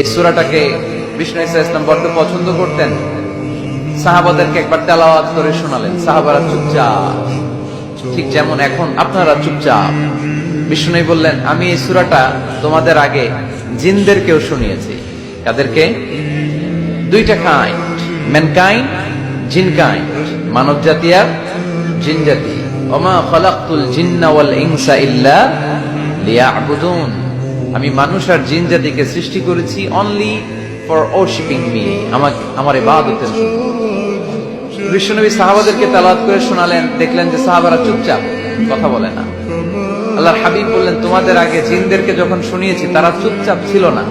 এই সুরাটাকে বিষ্ণু ইসা ইসলাম বড্ড পছন্দ করতেন। সাহাবাদেরকে একবার তেলাওয়াত করে শোনালেন, সাহাবারা চুপচাপ, ঠিক যেমন এখন আপনারা চুপচাপ। বিষ্ণু বললেন, আমি এই সুরাটা তোমাদের আগে জিনদেরকেও শুনিয়েছি। তাদেরকে দুইটা কাইন্ড ম্যানকাইন্ড জিন কাইন্ড মানব জাতি আর জিন জাতি ওমা খলাকতুল জিন্না ওয়াল ইনসা ইল্লা লিয়াবুদুন। আমি মানুষ আর জিন জাতিকে সৃষ্টি করেছি অনলি ফর ওরশিপিং মি আমাকে, আমার ইবাদতের বিশ্বনবী সাহাবাদেরকে তালাত করে শোনালেন, দেখলেন যে সাহাবারা চুপচাপ, কথা বলে না। আল্লাহর হাবিব বললেন, তোমাদের আগে জিনদেরকে যখন শুনিয়েছি, তারা চুপচাপ ছিল না।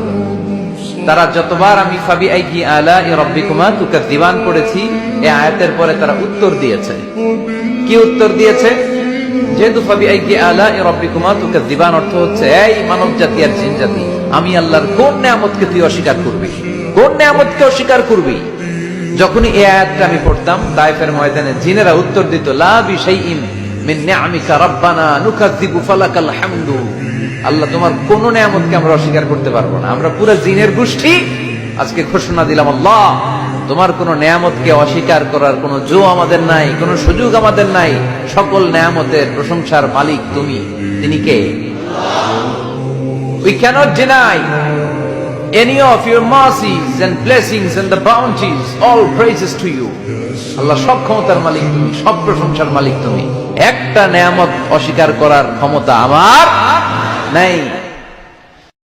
তারা যতবার আমি ফাবি আইকি আলা এ রব্বিকুমা তুকা দিবান করেছি এই আয়াতের পরে তারা উত্তর দিয়েছে। কি উত্তর দিয়েছে? যেহেতু আলা এ দিবান অর্থ হচ্ছে, এই মানব জাতি আর জিন জাতি আমি আল্লাহর কোন নিয়ামতকে তুই অস্বীকার করবি? কোন নিয়ামতকে অস্বীকার করবি? এই আয়াতটা আমি পড়তাম ময়দানে জিনেরা উত্তর দিত, লা বিশাইইন মিন নিআমিকা রাব্বানা ফালাকাল হামদু। আল্লাহ, তোমার কোন নিয়ামতকে আমরা অস্বীকার করতে পারব না। আমরা পুরো জিনের গোষ্ঠী আজকে ঘোষণা দিলাম আল্লাহ। তোমার কোনো নিয়ামতকে অস্বীকার করার কোনো জো আমাদের নাই, কোন সুযোগ আমাদের নাই। সকল নিয়ামতের প্রশংসার মালিক তুমি। তিনি কে? We cannot deny any of your mercies and blessings and the bounties. All praises to you. আল্লাহ সব ক্ষমতার মালিক তুমি, সব প্রশংসার মালিক তুমি। একটা নেয়ামত অস্বীকার করার ক্ষমতা আমার নাই।